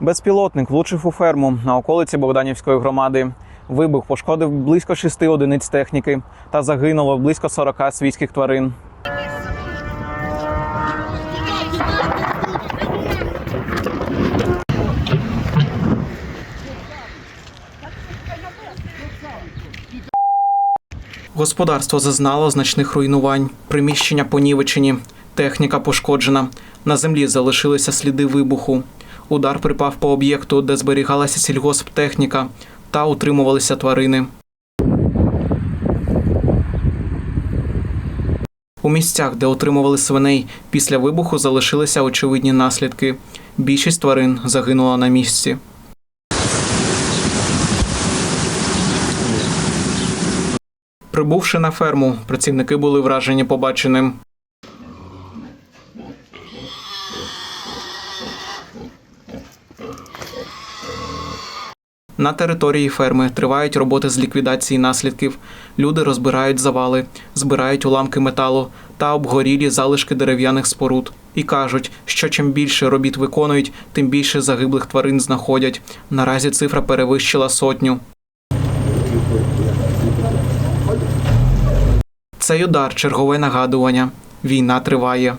Безпілотник влучив у ферму на околиці Богданівської громади. Вибух пошкодив близько шести одиниць техніки та загинуло близько 40 свійських тварин. Господарство зазнало значних руйнувань, приміщення понівечені, техніка пошкоджена. На землі залишилися сліди вибуху. Удар припав по об'єкту, де зберігалася сільгосптехніка та утримувалися тварини. У місцях, де утримували свиней, після вибуху залишилися очевидні наслідки. Більшість тварин загинула на місці. Прибувши на ферму, працівники були вражені побаченим. На території ферми тривають роботи з ліквідації наслідків. Люди розбирають завали, збирають уламки металу та обгорілі залишки дерев'яних споруд. І кажуть, що чим більше робіт виконують, тим більше загиблих тварин знаходять. Наразі цифра перевищила сотню. Цей удар чергове нагадування. Війна триває.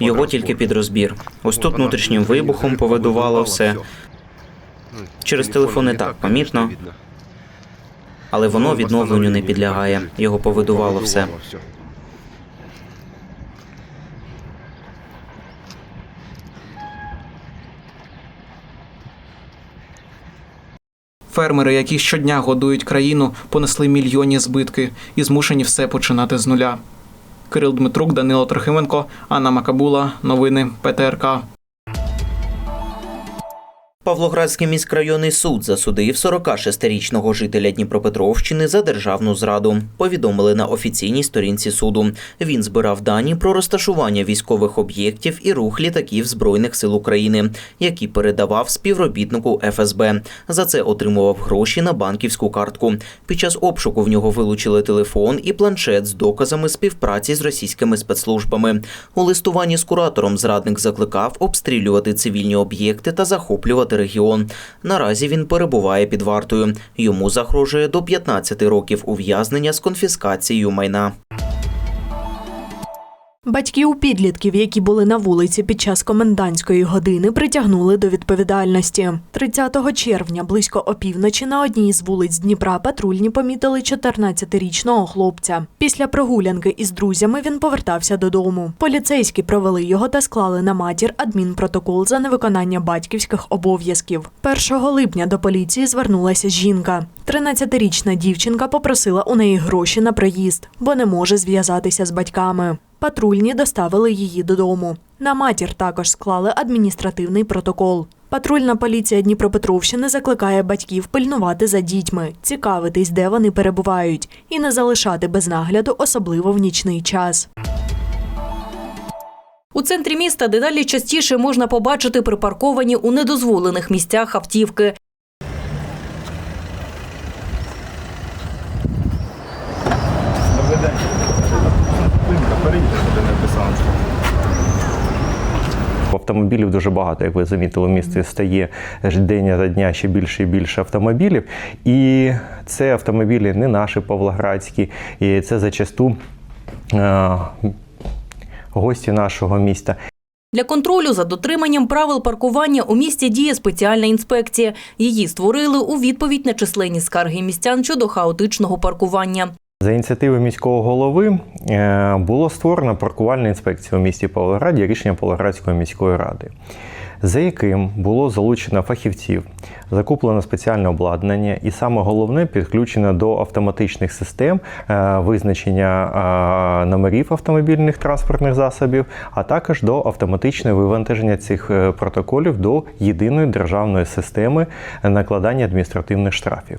Його, тільки під розбір. Ось тут внутрішнім вибухом повидувало все, Через телефон не так помітно. але воно Ну, відновленню не підлягає. Його повидувало все. все. Фермери, які щодня годують країну, понесли мільйонні збитки і змушені все починати з нуля. Кирил Дмитрук, Данило Трохименко, Анна Макабула. Новини ПТРК. Павлоградський міськрайонний суд засудив 46-річного жителя Дніпропетровщини за державну зраду. Повідомили на офіційній сторінці суду. Він збирав дані про розташування військових об'єктів і рух літаків Збройних сил України, які передавав співробітнику ФСБ. За це отримував гроші на банківську картку. Під час обшуку в нього вилучили телефон і планшет з доказами співпраці з російськими спецслужбами. У листуванні з куратором зрадник закликав обстрілювати цивільні об'єкти та захоплювати регіон. Наразі він перебуває під вартою. Йому загрожує до 15 років ув'язнення з конфіскацією майна. Батьків підлітків, які були на вулиці під час комендантської години, притягнули до відповідальності. 30 червня, близько опівночі, на одній з вулиць Дніпра патрульні помітили 14-річного хлопця. Після прогулянки із друзями він повертався додому. Поліцейські провели його та склали на матір адмінпротокол за невиконання батьківських обов'язків. 1 липня до поліції звернулася жінка. 13-річна дівчинка попросила у неї гроші на проїзд, бо не може зв'язатися з батьками. Патрульні доставили її додому. На матір також склали адміністративний протокол. Патрульна поліція Дніпропетровщини закликає батьків пильнувати за дітьми, цікавитись, де вони перебувають, і не залишати без нагляду, особливо в нічний час. У центрі міста дедалі частіше можна побачити припарковані у недозволених місцях автівки. Автомобілів дуже багато, як ви замітили, в місті стає день за дня ще більше і більше автомобілів. І це автомобілі не наші павлоградські, і це зачасту е, гості нашого міста. Для контролю за дотриманням правил паркування у місті діє спеціальна інспекція. Її створили у відповідь на численні скарги містян щодо хаотичного паркування. За ініціативи міського голови е, було створено паркувальну інспекцію у місті Павлограді рішення Павлоградської міської ради, за яким було залучено фахівців, закуплено спеціальне обладнання, і саме головне підключено до автоматичних систем е, визначення е, номерів автомобільних транспортних засобів, а також до автоматичного вивантаження цих протоколів до єдиної державної системи накладання адміністративних штрафів.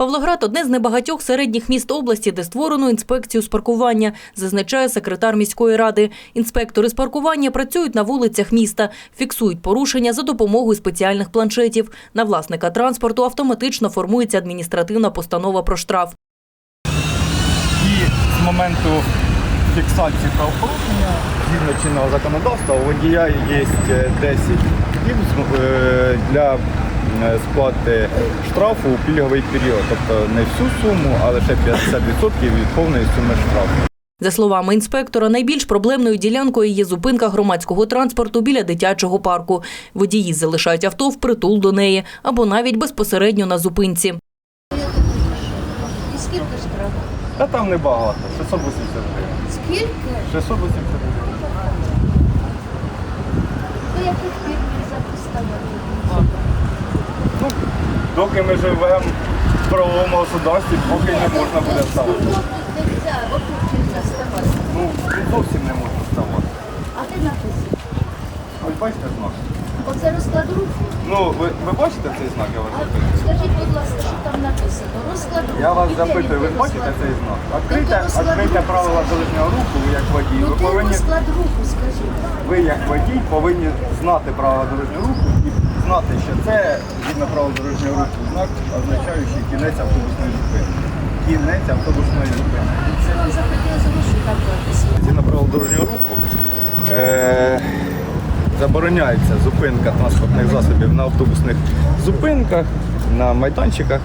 Павлоград одне з небагатьох середніх міст області, де створено інспекцію з паркування, зазначає секретар міської ради. Інспектори з паркування працюють на вулицях міста, фіксують порушення за допомогою спеціальних планшетів. На власника транспорту автоматично формується адміністративна постанова про штраф. І з моменту фіксації правопорушення, згідно чинного законодавства, у водія є 10 платників е, для е, сплати штрафу у пільговий період. Тобто не всю суму, а лише 50% від повної суми штрафу. За словами інспектора, найбільш проблемною ділянкою є зупинка громадського транспорту біля дитячого парку. Водії залишають авто впритул до неї або навіть безпосередньо на зупинці. І скільки штраф? Та там небагато, 680 гривень. Скільки? 680 гривень. Ви яких фірмів заприставили? Ну, доки ми живемо в правовому государстві, поки не можна буде ставати. Ну, тут зовсім не можна ставати. А де написано? Ось бачите знак? Оце розклад руху. Ну, ви, ви бачите цей знак, я вас запитую? скажіть, будь ласка, що там написано? Розклад руху. Я вас запитую, ви бачите цей знак? Розклад відкрийте руху? правила дорожнього руху, ви як водій. Ну, Ви повинні, розклад руху, скажіть. ви як водій повинні знати правила дорожнього руху і знати, що це згідно правил дорожнього руху знак, означаючий кінець автобусної зупинки. Кінець автобусної зупинки. Це вам що там написано. Дорожнього руху е, забороняється зупинка транспортних засобів на автобусних зупинках, на майданчиках.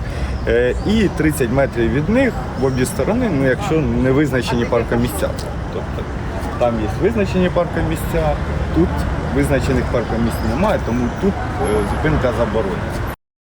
Е, і 30 метрів від них в обі сторони, ну якщо не визначені паркомісця. Тобто там є визначені паркомісця, тут визначених паркомісць немає, тому тут е, зупинка заборонена.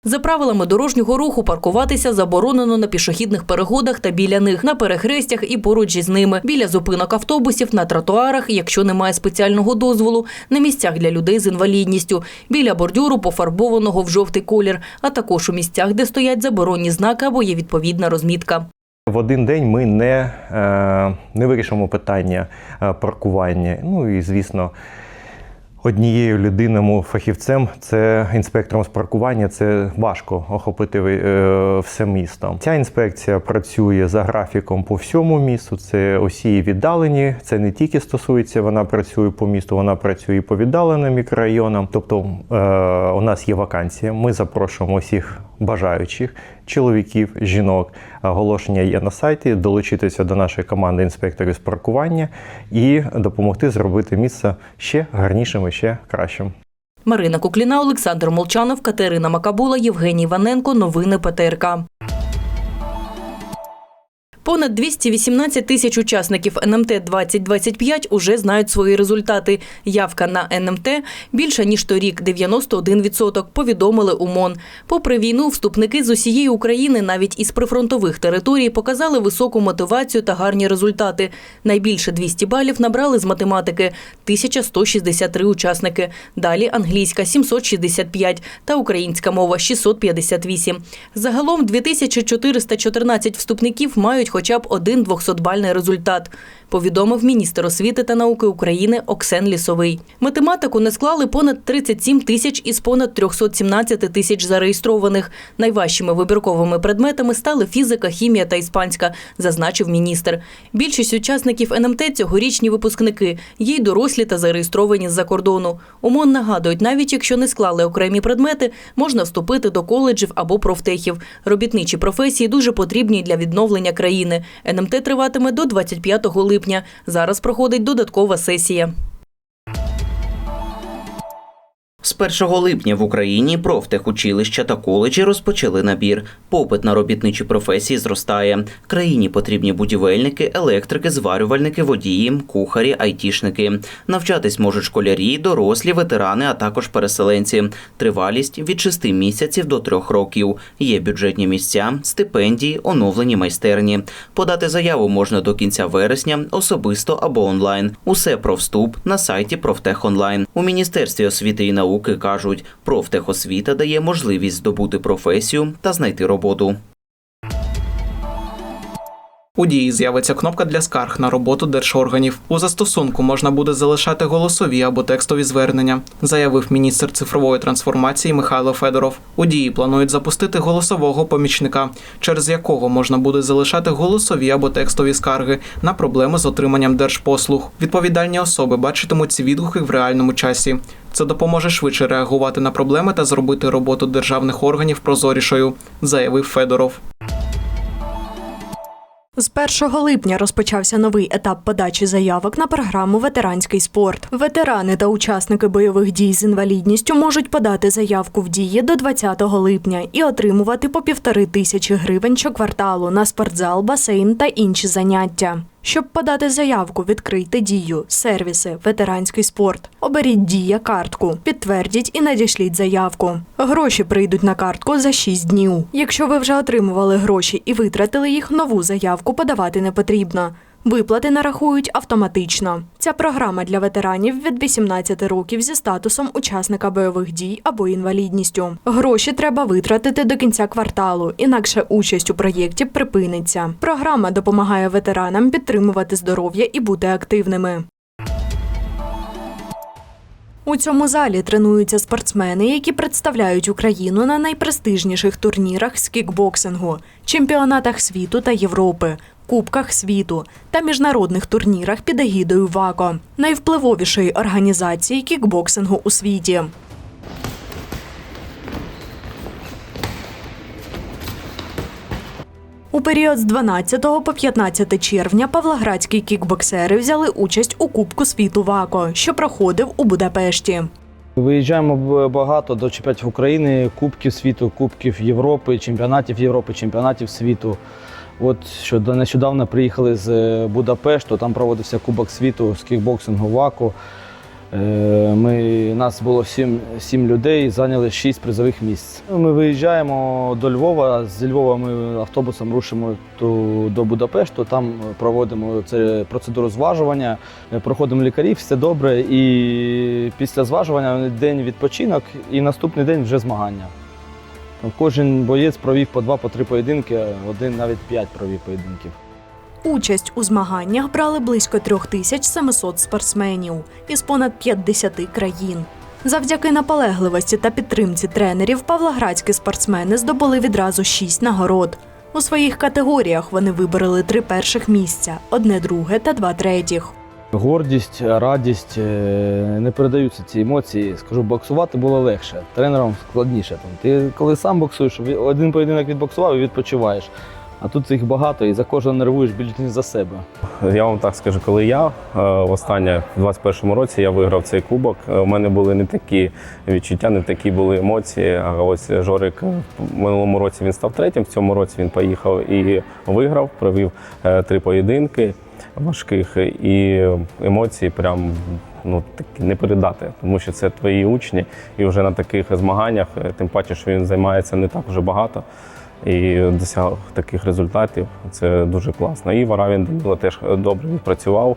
За правилами дорожнього руху паркуватися заборонено на пішохідних переходах та біля них, на перехрестях і поруч із ними, біля зупинок автобусів, на тротуарах, якщо немає спеціального дозволу, на місцях для людей з інвалідністю, біля бордюру, пофарбованого в жовтий колір, а також у місцях, де стоять заборонні знаки або є відповідна розмітка. В один день ми не, е, не вирішимо питання е, паркування. Ну і звісно, однією людиною фахівцем, це інспектором з паркування, це важко охопити е, все місто. Ця інспекція працює за графіком по всьому місту. Це осії віддалені. Це не тільки стосується, вона працює по місту, вона працює і по віддаленим мікрорайонам. Тобто е, у нас є вакансія. Ми запрошуємо всіх бажаючих чоловіків, жінок. Оголошення є на сайті. Долучитися до нашої команди інспекторів з паркування і допомогти зробити місце ще гарнішим і ще кращим. Марина Кукліна, Олександр Молчанов, Катерина Макабула, Євгеній Ваненко. Новини ПТРК. Понад 218 тисяч учасників НМТ 2025 уже знають свої результати. Явка на НМТ більша ніж торік 91%, повідомили у МОН. Попри війну, вступники з усієї України, навіть із прифронтових територій, показали високу мотивацію та гарні результати. Найбільше 200 балів набрали з математики 1163 учасники. Далі англійська 765 та українська мова 658. Загалом 2414 вступників мають хоча б один 200-бальний результат, повідомив міністр освіти та науки України Оксен Лісовий. Математику не склали понад 37 тисяч із понад 317 тисяч зареєстрованих. Найважчими вибірковими предметами стали фізика, хімія та іспанська, зазначив міністр. Більшість учасників НМТ цьогорічні випускники, є дорослі та зареєстровані з-за кордону. ОМОН нагадують, навіть якщо не склали окремі предмети, можна вступити до коледжів або профтехів. Робітничі професії дуже потрібні для відновлення країни. НМТ триватиме до 25 липня. Зараз проходить додаткова сесія. З 1 липня в Україні профтехучилища та коледжі розпочали набір. Попит на робітничі професії зростає. Країні потрібні будівельники, електрики, зварювальники, водії, кухарі, айтішники. Навчатись можуть школярі, дорослі, ветерани, а також переселенці. Тривалість від 6 місяців до 3 років. Є бюджетні місця, стипендії, оновлені майстерні. Подати заяву можна до кінця вересня особисто або онлайн. Усе про вступ на сайті Профтехонлайн. У міністерстві освіти і науки кажуть, профтехосвіта дає можливість здобути професію та знайти роботу. У дії з'явиться кнопка для скарг на роботу держорганів. У застосунку можна буде залишати голосові або текстові звернення, заявив міністр цифрової трансформації Михайло Федоров. У дії планують запустити голосового помічника, через якого можна буде залишати голосові або текстові скарги на проблеми з отриманням держпослуг. Відповідальні особи бачитимуть ці відгуки в реальному часі. Це допоможе швидше реагувати на проблеми та зробити роботу державних органів прозорішою, заявив Федоров. З 1 липня розпочався новий етап подачі заявок на програму Ветеранський спорт. Ветерани та учасники бойових дій з інвалідністю можуть подати заявку в дії до 20 липня і отримувати по півтори тисячі гривень щокварталу на спортзал, басейн та інші заняття. Щоб подати заявку, відкрийте дію, сервіси, ветеранський спорт. Оберіть дія картку, підтвердіть і надішліть заявку. Гроші прийдуть на картку за 6 днів. Якщо ви вже отримували гроші і витратили їх, нову заявку подавати не потрібно. Виплати нарахують автоматично. Ця програма для ветеранів від 18 років зі статусом учасника бойових дій або інвалідністю. Гроші треба витратити до кінця кварталу, інакше участь у проєкті припиниться. Програма допомагає ветеранам підтримувати здоров'я і бути активними. У цьому залі тренуються спортсмени, які представляють Україну на найпрестижніших турнірах з кікбоксингу, чемпіонатах світу та Європи, Кубках світу та міжнародних турнірах під егідою ВАКО, найвпливовішої організації кікбоксингу у світі. У період з 12 по 15 червня павлоградські кікбоксери взяли участь у Кубку світу ВАКО, що проходив у Будапешті. Виїжджаємо багато до чемпіонатів України, Кубків світу, Кубків Європи, чемпіонатів Європи, чемпіонатів світу. От що нещодавно приїхали з е, Будапешту, там проводився Кубок світу з кікбоксингу ВАКу. Е, Ми, нас було сім, сім людей, зайняли шість призових місць. Ми виїжджаємо до Львова. З Львова ми автобусом рушимо ту- до Будапешту. Там проводимо це процедуру зважування, е, проходимо лікарів, все добре. І після зважування день відпочинок, і наступний день вже змагання. Кожен боєць провів по два, по три поєдинки, один навіть п'ять провів поєдинків. Участь у змаганнях брали близько 3700 спортсменів із понад 50 країн. Завдяки наполегливості та підтримці тренерів павлоградські спортсмени здобули відразу шість нагород. У своїх категоріях вони вибороли три перших місця, одне друге та два третіх. Гордість, радість е, не передаються ці емоції. Скажу, боксувати було легше, тренерам складніше. Там, ти коли сам боксуєш, один поєдинок відбоксував і відпочиваєш. А тут їх багато і за кожного нервуєш більше ніж за себе. Я вам так скажу, коли я е, востаннє в 21-му році я виграв цей кубок, е, у мене були не такі відчуття, не такі були емоції. А ось Жорик е, в минулому році він став третім, в цьому році він поїхав і виграв, провів е, три поєдинки важких, і емоції прям ну такі не передати, тому що це твої учні, і вже на таких змаганнях, е, тим паче, що він займається не так вже багато і досяг таких результатів. Це дуже класно. І Варавін Данило теж добре відпрацював.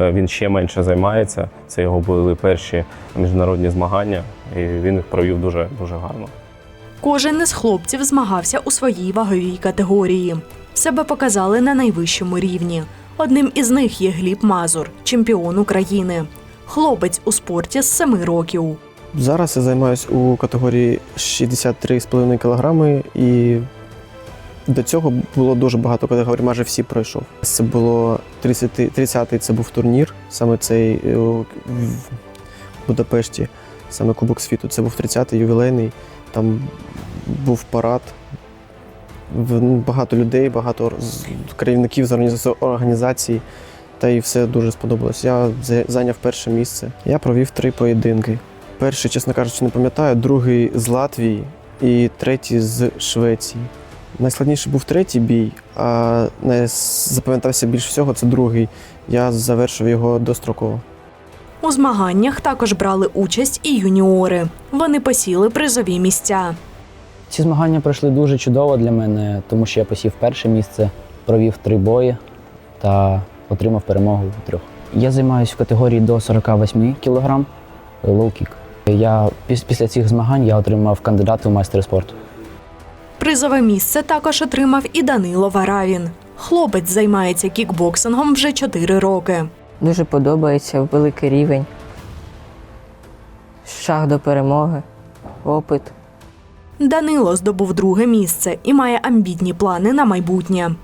Е, Він ще менше займається. Це його були перші міжнародні змагання, і він їх провів дуже дуже гарно. Кожен із хлопців змагався у своїй ваговій категорії. Себе показали на найвищому рівні. Одним із них є Гліб Мазур, чемпіон України. Хлопець у спорті з 7 років. Зараз я займаюся у категорії 63,5 кг і до цього було дуже багато категорій, майже всі пройшов. Це було 30, 30-й це був турнір, саме цей е, в Будапешті, саме Кубок світу. Це був 30-й ювілейний, там був парад. Ну, Багато людей, багато керівників з організа- організацій. Та і все дуже сподобалось. Я зайняв перше місце. Я провів три поєдинки. Перший, чесно кажучи, не пам'ятаю, другий з Латвії і третій з Швеції. Найскладніший був третій бій, а запам'ятався більш всього це другий. Я завершив його достроково. У змаганнях також брали участь і юніори. Вони посіли призові місця. Ці змагання пройшли дуже чудово для мене, тому що я посів перше місце, провів три бої та отримав перемогу у трьох. Я займаюся в категорії до 48 кг лоу-кік. Я після цих змагань я отримав кандидат у майстри спорту. Призове місце також отримав і Данило Варавін. Хлопець займається кікбоксингом вже 4 роки. Дуже подобається великий рівень. Шаг до перемоги, опит. Данило здобув друге місце і має амбітні плани на майбутнє.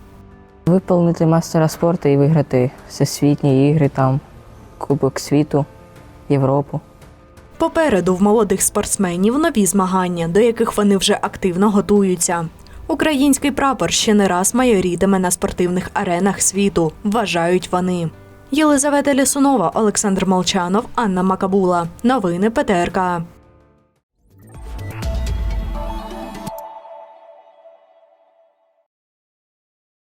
Виповнити мастера спорту і виграти всесвітні ігри там, Кубок світу, Європу. Попереду в молодих спортсменів нові змагання, до яких вони вже активно готуються. Український прапор ще не раз майорітиме на спортивних аренах світу, вважають вони. Єлизавета Лісунова, Олександр Молчанов, Анна Макабула. Новини ПТРК.